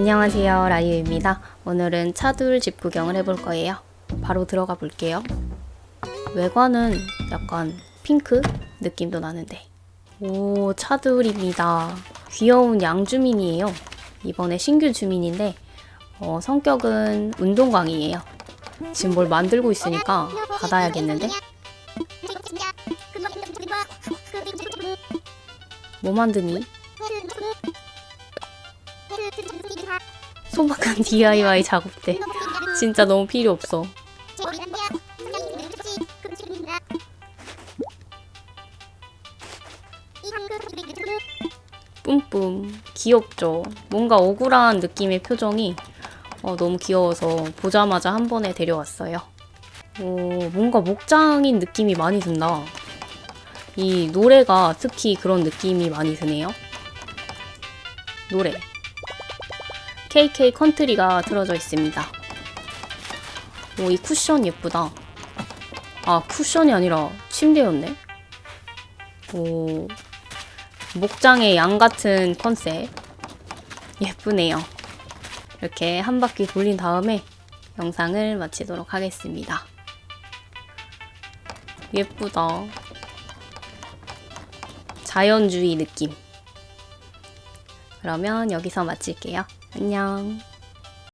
안녕하세요 라이유입니다. 오늘은 차돌 집 구경을 해볼 거예요. 바로 들어가 볼게요. 외관은 약간 핑크 느낌도 나는데 오 차돌입니다. 귀여운 양주민이에요. 이번에 신규 주민인데 어, 성격은 운동광이에요. 지금 뭘 만들고 있으니까 받아야겠는데 뭐 만드니? 소박한 DIY 작업대 진짜 너무 필요 없어. 뿜뿜 귀엽죠. 뭔가 억울한 느낌의 표정이 어, 너무 귀여워서 보자마자 한 번에 데려왔어요. 오, 뭔가 목장인 느낌이 많이 든다. 이 노래가 특히 그런 느낌이 많이 드네요. 노래. KK 컨트리가 틀어져 있습니다. 오, 이 쿠션 예쁘다. 아, 쿠션이 아니라 침대였네. 오, 목장의 양 같은 컨셉. 예쁘네요. 이렇게 한 바퀴 돌린 다음에 영상을 마치도록 하겠습니다. 예쁘다. 자연주의 느낌. 그러면 여기서 마칠게요. 안녕.